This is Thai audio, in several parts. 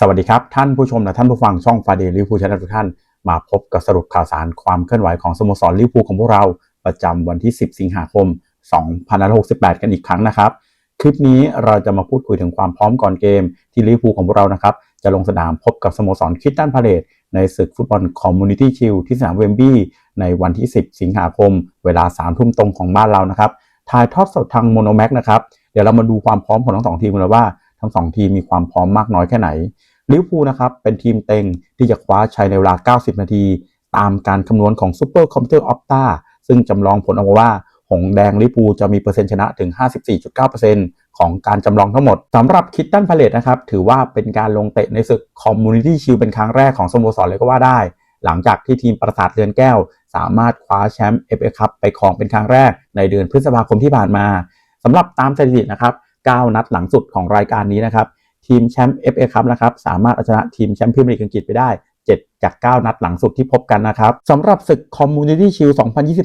สวัสดีครับ ท่านผู้ชมและท่านผู้ฟังช่องฟาเดลิวพูชานะทุกท่าน มาพบกับสรุปข่าวสารความเคลื่อนไหวของสโมสรลิเวอร์พูของพวกเรา ประจำวันที่ 10 สิงหาคม 2568 กันอีกครั้งนะครับ คลิปนี้เราจะมาพูดคุยถึงความพร้อมก่อนเกม ที่ลิเวอร์พูของพวกเรานะครับ จะลงสนามพบกับสโมสรคิดตันพาเลตในศึกฟุตบอลคอมมูนิตี้ชิลที่สนามเวมบลีย์ในวันที่ 10 สิงหาคม เวลา3ทุ่มตรงของบ้านเรานะครับถ่ายทอดสดทางโมโนแม็กนะครับเดี๋ยวเรามาดูความพร้อมของทั้งสองทีมกันว่า ทั้งสองทีมมีความพร้อมมากน้อยแค่ไหนลิเวอร์พูลนะครับเป็นทีมเต็งที่จะคว้าชัยในเวลา 90 นาที ตามการคำนวณของ Super Computer Opta ซึ่งจำลองผลออกมาว่า หงแดงลิเวอร์พูลจะมีเปอร์เซ็นต์ชนะถึง 54.9%ของการจำลองทั้งหมดสำหรับคิตตันพาเลตนะครับถือว่าเป็นการลงเตะในศึก Community Shield เป็นครั้งแรกของสโมสรเลยก็ว่าได้ หลังจากที่ทีมปราสาทเรือนแก้ว สามารถคว้าแชมป์ FA Cup ไปครองเป็นครั้งแรกในเดือนพฤษภาคมที่ผ่านมาสำหรับตามสถิตินะครับ 9 นัดหลังสุดของรายการนี้นะครับ ทีมแชมป์ FA ครับนะครับสามารถเอาชนะทีมแชมป์พรีเมียร์ลีกอังกฤษไปได้ 7 จาก 9 นัดหลังสุดที่พบกันนะครับสำหรับศึก Community Shield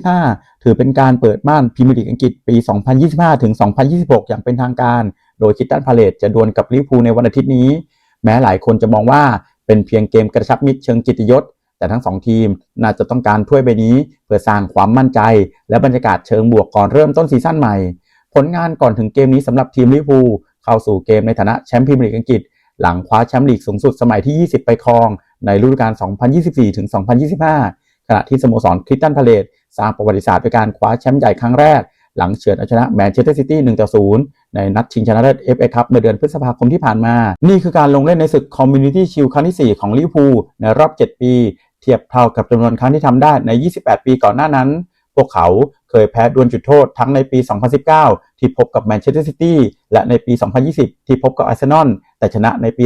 2025 ถือเป็นการเปิดม่านพรีเมียร์ลีกอังกฤษปี 2025 ถึง 2026 อย่างเป็นทางการ โดยคิตตันพาเลตจะดวลกับลิเวอร์พูลในวันอาทิตย์นี้ แม้หลายคนจะมองว่าเป็นเพียงเกมกระชับมิตรเชิงกิตติยศแต่ทั้งสองทีมน่าจะต้องการถ้วยใบนี้ เพื่อสร้างความมั่นใจ และบรรยากาศเชิงบวกก่อนเริ่มต้นซีซั่นใหม่ ผลงานก่อนถึงเกมนี้สำหรับทีมลิเวอร์พูลเข้าสู่เกมในฐานะแชมป์พรีเมียร์ลีกอังกฤษ หลังคว้าแชมป์ลีกสูงสุดสมัยที่ 20 ไปครอง ในฤดูกาล 2024ถึง2025 ขณะที่สโมสรคริสตันพาเลตสร้างประวัติศาสตร์ด้วยการคว้าแชมป์ใหญ่ครั้งแรก หลังเฉือนเอาชนะแมนเชสเตอร์ซิตี้1ต่อ0ในนัดชิงชนะเลิศ FA คัพในเดือนพฤษภาคมที่ผ่านมา นี่คือการลงเล่นในศึกคอมมูนิตี้ชิลครั้งที่ 4 ของลิเวอร์พูลในรอบ 7 ปี เทียบเท่ากับจำนวนครั้งที่ทำได้ใน 28 ปีก่อนหน้านั้น วกเขาเคยแพ้ดวลจุดโทษทั้งในปี 2019 ที่พบกับแมนเชสเตอร์ซิตี้และในปี 2020 ที่พบกับอาร์เซนอลแต่ชนะในปี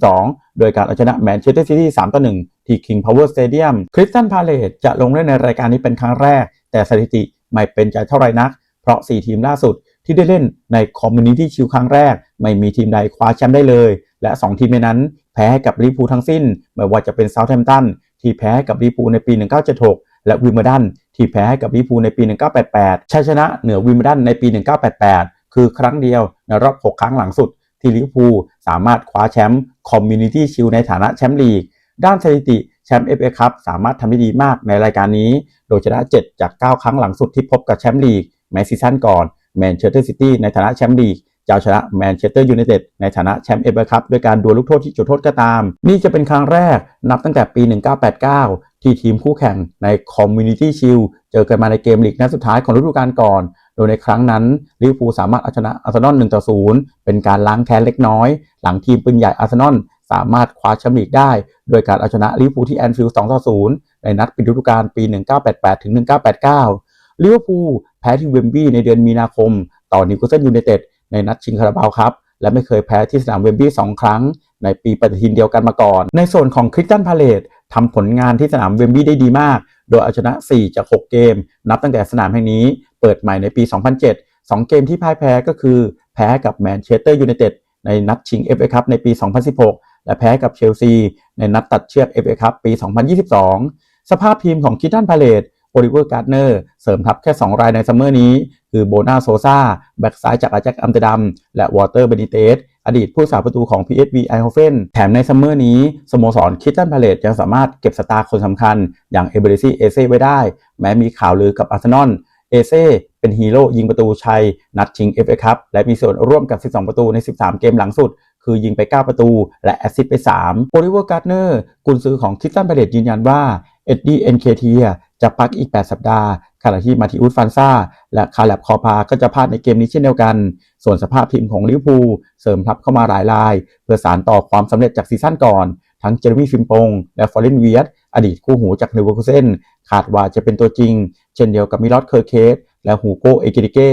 2022 โดยการเอาชนะแมนเชสเตอร์ซิตี้ 3 ต่อ 1 ที่ King Power Stadium คริสตันพาเลตจะลงเล่นในรายการนี้เป็นครั้งแรก แต่สถิติไม่เป็นใจเท่าไรนัก เพราะ 4 ทีมล่าสุดที่ได้เล่นใน Community Shield ครั้งแรก ไม่มีทีมใดคว้าแชมป์ได้เลย และ 2 ทีมในนั้น แพ้ให้กับลิเวอร์พูลทั้งสิ้น ไม่ว่าจะเป็นเซาท์แฮมป์ตันที่แพ้กับลิเวอร์พูลในปี 1976 และวิมเบลดันที่แพ้ให้กับลิเวอร์พูลในปี 1988 ชัยชนะเหนือวิมเบลดันในปี 1988 คือครั้งเดียวในรอบ 6 ครั้งหลังสุด ที่ลิเวอร์พูลสามารถคว้าแชมป์ Community Shield ในฐานะแชมป์ลีก ด้านสถิติแชมป์ FA คัพสามารถทำได้ดีมากในรายการนี้ โดยชนะ 7 จาก 9 ครั้งหลังสุดที่พบกับแชมป์ลีกแม้ซีซั่นก่อนแมนเชสเตอร์ซิตี้ในฐานะแชมป์ลีกจะเอาชนะแมนเชสเตอร์ยูไนเต็ดในฐานะแชมป์เอฟเอร์คัพด้วยการดวลลูกโทษที่จุดโทษก็ตาม นี่จะเป็นครั้งแรกนับตั้งแต่ปี 1989 ที่ทีมคู่แข่งใน Community Shield เจอกันมาในเกมลีกนัดสุดท้ายของฤดูกาลก่อน โดยในครั้งนั้นลิเวอร์พูลสามารถเอาชนะอาร์เซนอล1ต่อ0เป็นการล้างแค้นเล็กน้อย หลังทีมปืนใหญ่อาร์เซนอลสามารถคว้าแชมป์ลีกได้ โดยการเอาชนะลิเวอร์พูลที่แอนฟิลด์2ต่อ0ในนัดปิดฤดูกาลปี 1988ถึง1989ลิเวอร์พูลแพ้ที่เวมบลีย์ในเดือนมีนาคม ต่อนิวคาสเซิลยูไนเต็ดในนัดชิงคาราบาวครับและไม่เคยแพ้ที่สนามเวมบลีย์สองครั้งในปีปฏิทินเดียวกันมาก่อน ในส่วนของคริสตันพาเลต ทำผลงานที่สนามเวมบลีย์ได้ดีมาก โดยเอาชนะ 4 จาก 6 เกม นับตั้งแต่สนามแห่งนี้เปิดใหม่ในปี 2007 2 เกมที่พ่ายแพ้ก็คือ แพ้กับแมนเชสเตอร์ยูไนเต็ดในนัดชิง FA คัพในปี 2016 และแพ้กับเชลซี ในนัดตัดเชือก FA คัพปี 2022 สภาพทีมของคิตันพาเลตโอลิเวอร์การ์เนอร์เสริมทัพแค่ 2 รายในซัมเมอร์นี้ คือโบนาโซซาแบ็กซ้ายจากอาแจ็คอัมเตดัม และวอเตอร์เบนิเตส อดีตผู้สาประตูของ PSV ไอโฮเฟนแถมในซัมเมอร์นี้สโมสรคิตตันพาเลตยังสามารถเก็บสตาร์คนสำคัญอย่างเอเบริซีเอเซ่ไว้ได้ แม้มีข่าวลือกับอาร์เซนอลเอเซ่เป็นฮีโร่ยิงประตูชัย นัดชิง FA คัพและมีส่วนร่วมกับ 12 ประตูใน 13 เกมหลังสุด คือยิงไป 9 ประตู และแอสซิสต์ไป3โอลิเวอร์การ์เนอร์กุนซือของคิตตันพาเลตยืนยันว่าเอ็ดดี้เอ็นเคทีจะพักอีก 8 สัปดาห์ ขณะที่มาติอุสฟันซาและคาร์ลบคอพาก็จะพลาดในเกมนี้เช่นเดียวกัน ส่วนสภาพทีมของลิเวอร์พูลเสริมทัพเข้ามาหลายราย เพื่อสารต่อความสำเร็จจากซีซั่นก่อน ทั้งเจอร์มี่ฟิมปง และฟอร์เรนเวียตอดีตคู่หูจากนิวคาสเซนขาดว่าจะเป็นตัวจริง เช่นเดียวกับมิลอตเคอร์เคสและฮูโกเอกิริเก้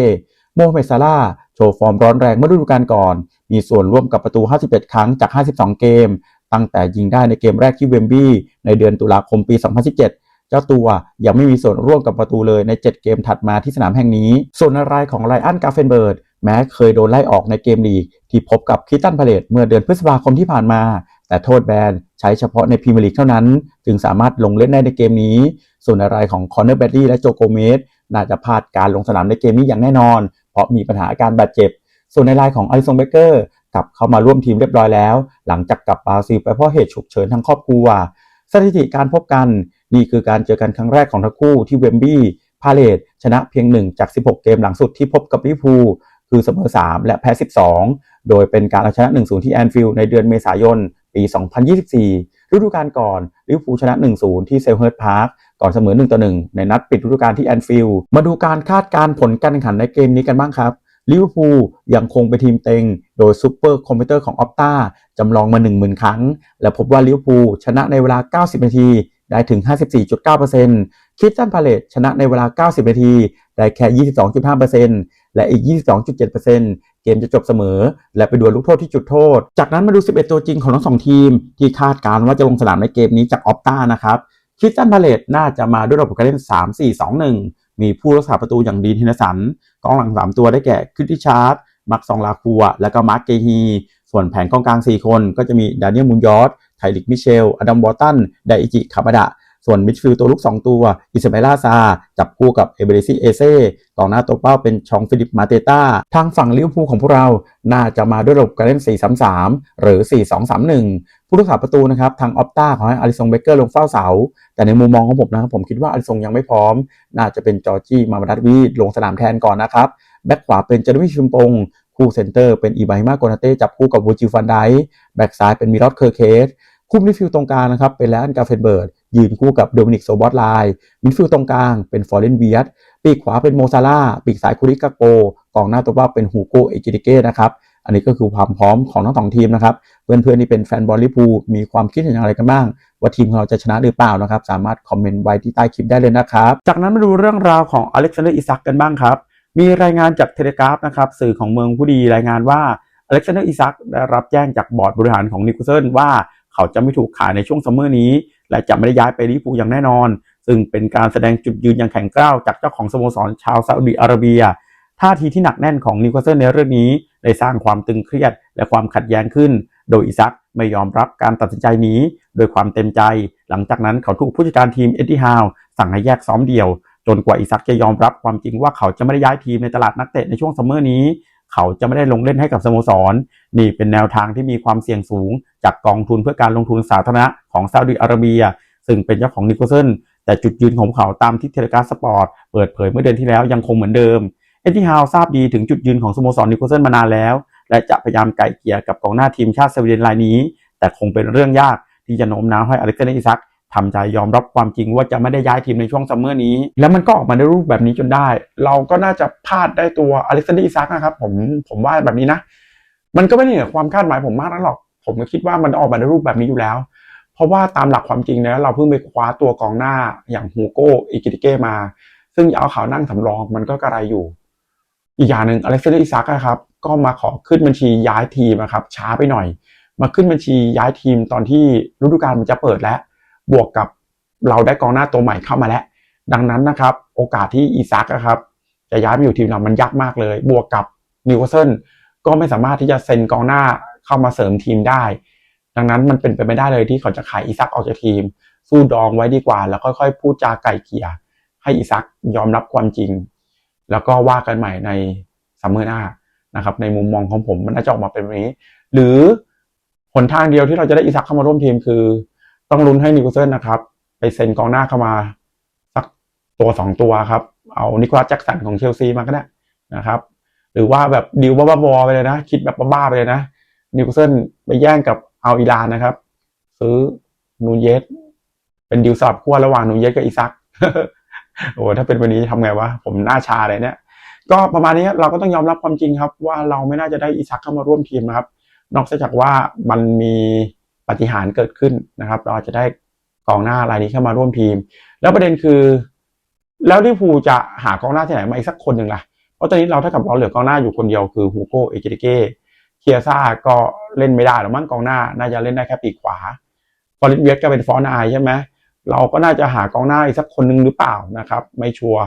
โมฮัมเหม็ดซาร่าโชว์ฟอร์มร้อนแรงเมื่อฤดูกาลก่อน มีส่วนร่วมกับประตู 51 ครั้งจาก 52 เกม ตั้งแต่ยิงได้ในเกมแรกที่เวมบลีย์ในเดือนตุลาคมปี 2017 เจ้าตัวยังไม่มีส่วนร่วมกับประตูเลยใน 7 เกมถัดมาที่สนามแห่งนี้ ส่วนรายของไลอันกาเฟนเบิร์ดแม้เคยโดนไล่ออกในเกมลีก ที่พบกับคิตันพาเลตเมื่อเดือนพฤษภาคมที่ผ่านมา แต่โทษแบนใช้เฉพาะในพรีเมียร์ลีกเท่านั้น จึงสามารถลงเล่นได้ในเกมนี้ ส่วนรายของคอนเนอร์แบดลี่และโจโกเมสน่าจะพลาดการลงสนามในเกมนี้อย่างแน่นอน เพราะมีปัญหาอาการบาดเจ็บ ส่วนในรายของอลิซงเบเกอร์กลับเข้ามาร่วมทีมเรียบร้อยแล้ว หลังจากกลับบราซิลไปเพราะเหตุฉุกเฉินทางครอบครัวสถิติการพบกัน นี่คือการเจอกันครั้งแรกของทั้งคู่ที่เวมบลีย์พาเลตชนะเพียง 1 จาก 16 เกมหลังสุดที่พบกับลิเวอร์พูลคือเสมอ 3 และแพ้ 12 โดยเป็นการเอาชนะ 1-0 ที่แอนฟิลด์ในเดือนเมษายน ปี 2024 ฤดูกาลก่อนลิเวอร์พูลชนะ 1-0 ที่เซลเฮิร์ตพาร์คก่อนเสมอ1ต่อ1ในนัดปิดฤดูกาลที่แอนฟิลด์มาดูการคาดการผลการแข่งขันในเกมนี้กันบ้างครับลิเวอร์พูลยังคงเป็นทีมเต็ง โดยซูเปอร์คอมพิวเตอร์ของออปตาจำลองมา 10,000 ครั้ง และพบว่าลิเวอร์พูลชนะในเวลา 90 นาที ได้ถึง 54.9%คิดตันพาเลตชนะในเวลา 90 นาที ได้แค่ 22.5%และอีก 22.7%เกมจะจบเสมอ และไปดวลลูกโทษที่จุดโทษ จากนั้นมาดู 11 ตัวจริงของทั้งสองทีม ที่คาดการณ์ว่าจะลงสนามในเกมนี้จากออปตานะครับคิดตันพาเลตน่าจะมาด้วยระบบการเล่น 3-4-2-1 มีผู้รักษาประตูอย่างดีนเทนสันกองหลัง 3 ตัวได้แก่คริสติชาร์ดมักซองลาคัว และก็มาร์กเกฮี ส่วนแผงกองกลาง 4 คนก็จะมีดานิเอลมุนยอส ไทลิกมิเชล อดัมบอตัน ไดอิจิคาบาดะ ส่วนมิดฟิลด์ตัวลุก 2 ตัว อิสมาลาซา จับคู่กับเอเบเรซิเอเซ่กองหน้าตัวเป้าเป็นชองฟิลิปมาเตต้า ทางฝั่งลิเวอร์พูลของพวกเรา น่าจะมาด้วยระบบการเล่น 4-3-3 หรือ 4-2-3-1 ผู้รักษาประตูนะครับทางออปต้าขอให้อาริซงเบเกอร์ลงเฝ้าเสา แต่ในมุมมองของผมนะครับผมคิดว่าอาริซงยังไม่พร้อม น่าจะเป็นจอร์จี้มามาดัตวีลงสนามแทนก่อนนะครับแบ็กขวาเป็นเจอร์มิชุมปงคู่เซนเตอร์เป็นอีบาฮิมาโกนาเต้จับคู่กับวูจิฟันไดแบ็กซ้ายเป็นมิรอดเคอร์เคส คู่มิดฟิลด์ตรงกลางนะครับเป็นแลนกาเฟนเบิร์ดยืนคู่กับโดมินิกโซบอสไลน์มิดฟิลด์ตรงกลางเป็นฟอร์เรนเวียตปีกขวาเป็นโมซาร่าปีกซ้ายคูริกาโกกองหน้าตัวเป้าเป็นฮูโกเอจิติเก้นะครับอันนี้ก็คือความพร้อมของทั้งสองทีมนะครับ เพื่อนๆที่เป็นแฟนบอลลิพูมีความคิดเห็นอย่างไรกันบ้าง ว่าทีมของเราจะชนะหรือเปล่านะครับ สามารถคอมเมนต์ไว้ที่ใต้คลิปได้เลยนะครับ จากนั้นมาดูเรื่องราวของอเล็กซานเดอร์อิซักกันบ้างครับ มีรายงานจากเทเลกราฟนะครับสื่อของเมืองผู้ดีรายงานว่าอเล็กซานเดอร์อิซักได้รับแจ้งจากบอร์ดบริหารของนิโคลเซนว่า เขาจะไม่ถูกขายในช่วงซัมเมอร์นี้ และจะไม่ได้ย้ายไปลิเวอร์พูลอย่างแน่นอน ซึ่งเป็นการแสดงจุดยืนอย่างแข็งกร้าวจากเจ้าของสโมสรชาวซาอุดิอาระเบียท่าทีที่หนักแน่นของนิโคลเซนในเรื่องนี้ได้สร้างความตึงเครียดและความขัดแย้งขึ้น โดยอิซักไม่ยอมรับการตัดสินใจนี้ โดยความเต็มใจ หลังจากนั้นเขาถูกผู้จัดการทีมเอ็ดดี้ฮาวสั่งให้แยกซ้อมเดี่ยว จนกว่าอิซักจะยอมรับความจริงว่าเขาจะไม่ได้ย้ายทีมในตลาดนักเตะในช่วงซัมเมอร์นี้ เขาจะไม่ได้ลงเล่นให้กับสโมสร นี่เป็นแนวทางที่มีความเสี่ยงสูง จากกองทุนเพื่อการลงทุนสาธารณะของซาอุดิอาระเบีย ซึ่งเป็นเจ้าของนิโคลเซนแต่จุดยืนของเขาตามที่เทเลกราฟสปอร์ตเปิดเผยเมื่อเดือนที่แล้วยังคงเหมือนเดิม เอ็ดดี้ฮาวทราบดีถึงจุดยืนของสโมสรนิโคลเซนมานานแล้ว และจะพยายามไก่เกลี่ยกับกองหน้าทีมชาติสวีเดนรายนี้ แต่คงเป็นเรื่องยากที่จะโน้มน้าวให้อเล็กซานเดอร์อิซัก ทำใจยอมรับความจริงว่าจะไม่ได้ย้ายทีมในช่วงซัมเมอร์นี้ แล้วมันก็ออกมาในรูปแบบนี้จนได้ เราก็น่าจะพลาดได้ตัวอเล็กซานเดอร์อิซักนะครับผมผมว่าแบบนี้นะ มันก็ไม่ได้เหนือความคาดหมายผมมากนักหรอก ผมก็คิดว่ามันออกมาในรูปแบบนี้อยู่แล้ว เพราะว่าตามหลักความจริงเนี่ยเราเพิ่งไปคว้าตัวกองหน้าอย่างฮูโก้อิกิติเก้มา ซึ่งเอาเขานั่งสำรองมันก็กระไรอยู่ อีกอย่างหนึ่งอเล็กซานเดอร์อิซักครับก็มาขอขึ้นบัญชีย้ายทีมนะครับช้าไปหน่อย มาขึ้นบัญชีย้ายทีมตอนที่ฤดูกาลมันจะเปิดแล้ว บวกกับเราได้กองหน้าตัวใหม่เข้ามาแล้ว ดังนั้นนะครับ โอกาสที่อีซักครับ จะย้ายมาอยู่ทีมเรามันยากมากเลย บวกกับนิวคาสเซิลก็ไม่สามารถที่จะเซ็นกองหน้าเข้ามาเสริมทีมได้ ดังนั้นมันเป็นไปไม่ได้เลยที่เขาจะขายอีซักออกจากทีม สู้ดองไว้ดีกว่า แล้วค่อยๆพูดจาไก่เกลี่ยให้อีซักยอมรับความจริง แล้วก็ว่ากันใหม่ในซัมเมอร์หน้านะครับ ในมุมมองของผมมันน่าจะออกมาเป็นแบบนี้ หรือหนทางเดียวที่เราจะได้อีซักเข้ามาร่วมทีมคือ ต้องลุ้นให้นิโคลเซนนะครับ ไปเซ็นกองหน้าเข้ามาสักตัวสองตัวครับ เอานิโคลัสแจ็คสันของเชลซีมาก็ได้นะครับ หรือว่าแบบดิวบ้าบอไปเลยนะ คิดแบบบ้าๆไปเลยนะนิโคลเซนไปแย่งกับเอาอิรานนะครับ ซื้อนูเยสเป็นดิวสลับขั้วระหว่างนูเยสกับอีซักโอ้ถ้าเป็นวันนี้ทำไงวะผมหน้าชาเลยเนี่ย ก็ประมาณนี้เราก็ต้องยอมรับความจริงครับ ว่าเราไม่น่าจะได้อีซักเข้ามาร่วมทีมนะครับ นอกจากว่ามันมี ปฏิหารเกิดขึ้นนะครับ เราอาจจะได้กองหน้ารายนี้เข้ามาร่วมทีม แล้วประเด็นคือ แล้วลิฟูจะหากองหน้าที่ไหนมาอีกสักคนหนึ่งล่ะเพราะตอนนี้เราเท่ากับเราเหลือกองหน้าอยู่คนเดียวคือฮูโกเอเจติเก้เคียซ่าก็เล่นไม่ได้หรอกมั้งกองหน้า น่าจะเล่นได้แค่ปีกขวาฟอริสเวียสก็เป็นฟอนไอใช่ไหมเราก็น่าจะหากองหน้าอีกสักคนหนึ่งหรือเปล่านะครับ ไม่ชัวร์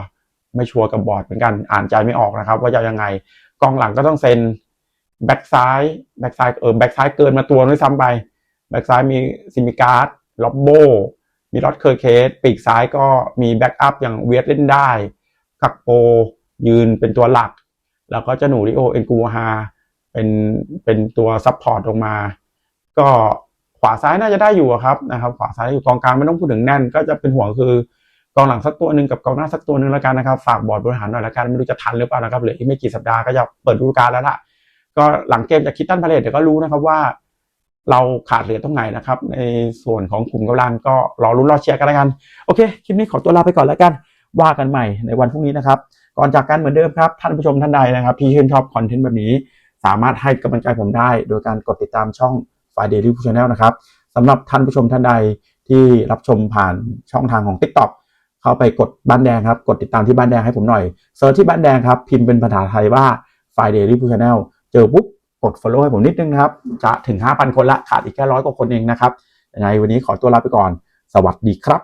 ไม่ชัวร์กับบอร์ดเหมือนกันอ่านใจไม่ออกนะครับ ว่าจะยังไงกองหลังก็ต้องเซ็นแบ็กซ้ายแบ็กซ้ายเออแบ็กซ้ายเกินมาตัวด้วยซ้ำไป แบ็กซ้ายมีซิมิการ์ดล็อบโบ มีรอดเคอร์เคส ปีกซ้ายก็มีแบ็กอัพอย่างเวียดเล่นได้ กักโปยืนเป็นตัวหลัก แล้วก็เจะหนูริโอเอ็นกูฮาเป็นเป็นตัวซับพอร์ตลงมา ก็ขวาซ้ายน่าจะได้อยู่ครับนะครับ ขวาซ้ายอยู่กองกลางไม่ต้องพูดถึงแน่น ก็จะเป็นห่วงคือกองหลังสักตัวหนึ่งกับกองหน้าสักตัวหนึ่งแล้วกันนะครับ ฝากบอร์ดบริหารหน่อยละกันไม่รู้จะทันหรือเปล่านะครับเหลืออีกไม่กี่สัปดาห์ก็จะเปิดฤดูกาลแล้วล่ะก็หลังเกมจากคิตตันพาเลตเดี๋ยวก็รู้นะครับว่า เราขาดเหลือตรงไหนนะครับ ในส่วนของกลุ่มกำลังก็รอรุ้นรอเชียร์กันแล้วกัน โอเค คลิปนี้ขอตัวลาไปก่อนแล้วกัน ว่ากันใหม่ในวันพรุ่งนี้นะครับ ก่อนจากกันเหมือนเดิมครับ ท่านผู้ชมท่านใดนะครับ ที่ชื่นชอบคอนเทนต์แบบนี้ สามารถให้กำลังใจผมได้ โดยการกดติดตามช่อง f i d a y r e v i e w Channel นะครับสำหรับท่านผู้ชมท่านใดที่รับชมผ่านช่องทางของ TikTok เข้าไปกดบ้านแดงครับ กดติดตามที่บ้านแดงให้ผมหน่อยเซิร์ชที่บ้านแดงครับ พิมพ์เป็นภาษาไทยว่า f i d a y r e v i e w Channel เจอปุ๊บ กด follow ให้ผมนิดนึงนะครับ จะถึง 5,000 คนละ ขาดอีกแค่ร้อยกว่าคนเองนะครับ ยังไงวันนี้ขอตัวลาไปก่อน สวัสดีครับ